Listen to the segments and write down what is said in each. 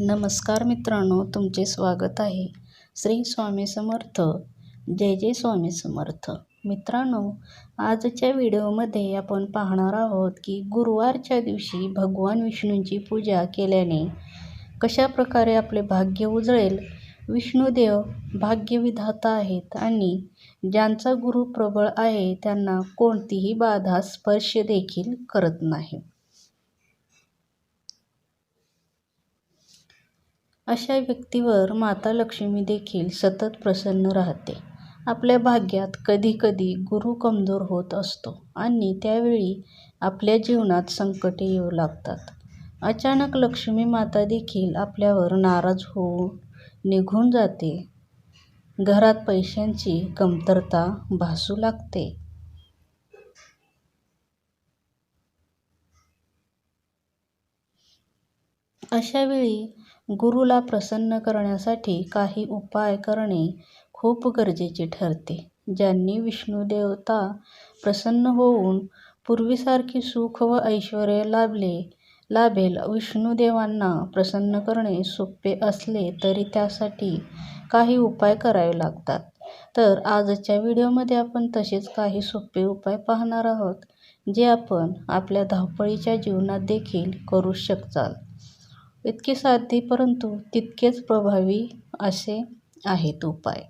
नमस्कार मित्रांनो तुमचे स्वागत आहे. श्री स्वामी समर्थ. जय जय स्वामी समर्थ. मित्रांनो आजच्या व्हिडिओमध्ये आपण पाहणार आहोत की गुरुवारच्या दिवशी भगवान विष्णूंची पूजा केल्याने कशा प्रकारे आपले भाग्य उजळेल विष्णुदेव भाग्यविधाता आहेत आणि ज्यांचा गुरु प्रबळ आहे त्यांना कोणतीही बाधा स्पर्श देखील करत नाही. अशा व्यक्तीवर माता लक्ष्मी देखील सतत प्रसन्न राहते. आपल्या भाग्यात कधीकधी गुरु कमजोर होत असतो आणि त्यावेळी आपल्या जीवनात संकटे येऊ लागतात. अचानक लक्ष्मी माता देखील आपल्यावर नाराज होऊन निघून जाते. घरात पैशांची कमतरता भासू लागते. अशावेळी गुरुला प्रसन्न करण्यासाठी काही उपाय करणे खूप गरजेचे ठरते. ज्यांनी विष्णुदेवता प्रसन्न होऊन पूर्वीसारखी सुख व ऐश्वर लाभले लाभेल विष्णुदेवांना प्रसन्न करणे सोपे असले तरी त्यासाठी काही उपाय करावे लागतात. तर आजच्या व्हिडिओमध्ये आपण तसेच काही सोपे उपाय पाहणार आहोत जे आपण आपल्या धावपळीच्या जीवनात देखील करू शकचाल. इतके साधे परंतु तितकेच प्रभावी असे आहेत उपाय.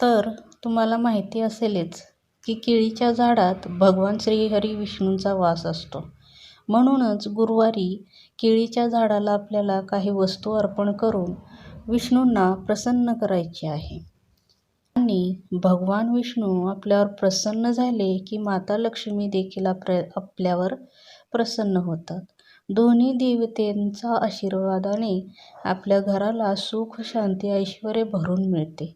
तर तुम्हाला माहिती असेलच की केळीच्या झाडात भगवान श्रीहरी विष्णूंचा वास असतो. म्हणूनच गुरुवारी केळीच्या झाडाला आपल्याला काही वस्तू अर्पण करून विष्णूंना प्रसन्न करायचे आहे. आणि भगवान विष्णू आपल्यावर प्रसन्न झाले की माता लक्ष्मी देखील आपल्यावर प्रसन्न होतात. दोन्ही देवतेंचा आशीर्वादाने आपल्या घराला सुख शांती ऐश्वर भरून मिळते.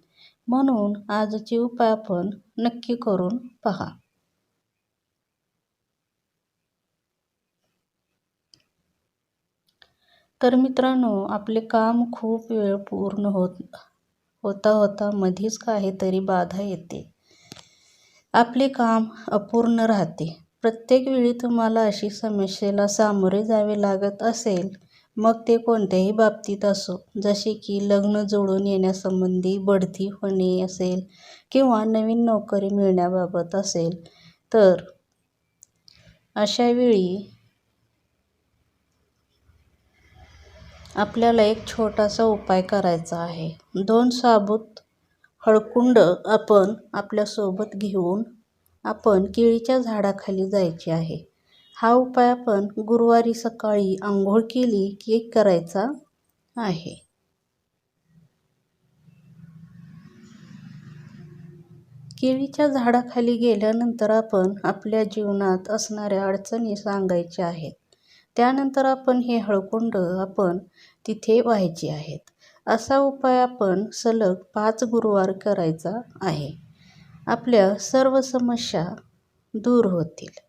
म्हणून आजचे उपाय आपण नक्की करून पहा. तर मित्रांनो आपले काम खूप वेळ पूर्ण होत होता होता मध्येच काहीतरी बाधा येते. आपले काम अपूर्ण राहते. प्रत्येक वेळी तुम्हाला अशी समस्येला सामोरे जावे लागत असेल मग ते कोणत्याही बाबतीत असो. जसे की लग्न जोडून येण्यासंबंधी बढती होणे असेल किंवा नवीन नोकरी मिळण्याबाबत असेल तर अशा वेळी आपल्याला एक छोटासा उपाय करायचा आहे. दोन साबूत हळकुंड आपण आपल्यासोबत घेऊन आपण केळीच्या झाडाखाली जायचे आहे. हा उपाय आपण गुरुवारी सकाळी आंघोळ केली की करायचा आहे. केळीच्या झाडाखाली गेल्यानंतर आपण आपल्या जीवनात असणाऱ्या अडचणी सांगायच्या आहेत. त्यानंतर आपण हे हळकुंड आपण तिथे व्हायचे आहेत. असा उपाय आपण सलग पाच गुरुवार करायचा आहे. आपल्या सर्व समस्या दूर होतील.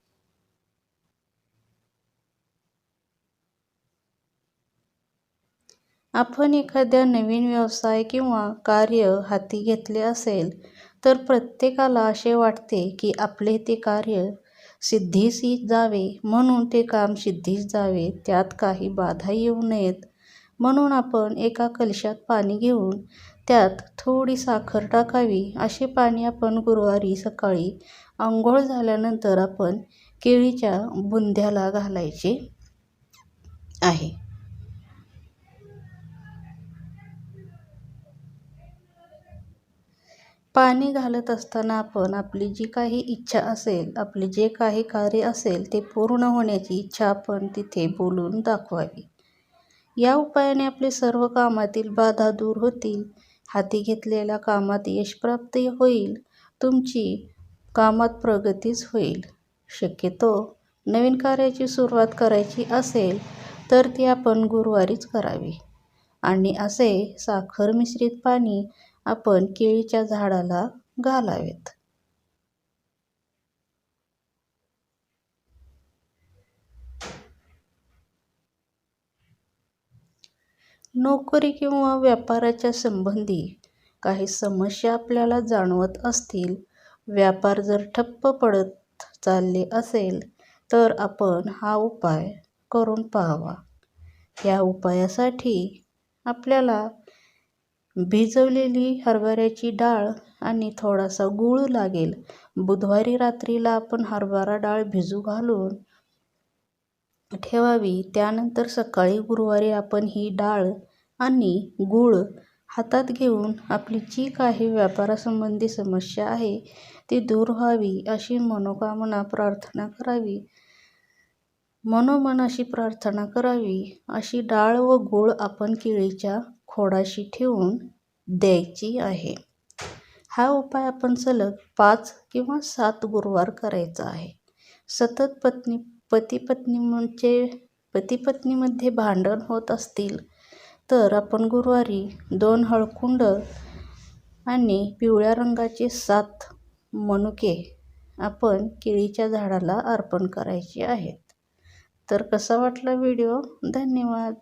आपण एखाद्या नवीन व्यवसाय किंवा कार्य हाती घेतले असेल तर प्रत्येकाला असे वाटते की आपले ते कार्य सिद्धीस जावे म्हणून ते काम सिद्धीस जावे त्यात काही बाधा येऊ नयेत. म्हणून आपण एका कलशात पाणी घेऊन त्यात थोडी साखर टाकावी. असे पाणी आपण गुरुवारी सकाळी आंघोळ झाल्यानंतर आपण केळीच्या बुंध्याला घालायचे आहे. पाणी घालत असताना आपण आपली जी काही इच्छा असेल आपले जे काही कार्य असेल ते पूर्ण होण्याची इच्छा आपण तिथे बोलून दाखवावी. या उपायाने आपले सर्व कामातील बाधा दूर होतील. हाती घेतलेल्या कामात यश होईल. तुमची कामात प्रगतीच होईल. शक्यतो नवीन कार्याची सुरुवात करायची असेल तर ती आपण गुरुवारीच करावी. आणि असे साखर मिश्रित पाणी आपण केळीच्या झाडाला घालावेत. नोकरी किंवा व्यापाराच्या संबंधी काही समस्या आपल्याला जाणवत असतील व्यापार जर ठप्प पडत चालले असेल तर आपण हा उपाय करून पाहावा. या उपायासाठी आपल्याला भिजवलेली हरभऱ्याची डाळ आणि थोडासा गूळ लागेल. बुधवारी रात्रीला आपण हरभरा डाळ भिजू घालून ठेवावी. त्यानंतर सकाळी गुरुवारी आपण ही डाळ आणि गूळ हातात घेऊन आपली जी काही व्यापारासंबंधी समस्या आहे ती दूर व्हावी अशी मनोकामना प्रार्थना करावी. मनोमन अशी प्रार्थना करावी. अशी डाळ व गूळ आपण केळीच्या खोडाशी ठेवून द्यायची आहे. हा उपाय आपण सलग पाच किंवा सात गुरुवार करायचा आहे. सतत पत्नी पती पत्नी म्हणजे पती पत्नीमध्ये भांडण होत असतील तर आपण गुरुवारी दोन हळकुंड आणि पिवळ्या रंगाचे सात मनुके आपण केळीच्या झाडाला अर्पण करायचे आहेत. तर कसा वाटला व्हिडिओ? धन्यवाद.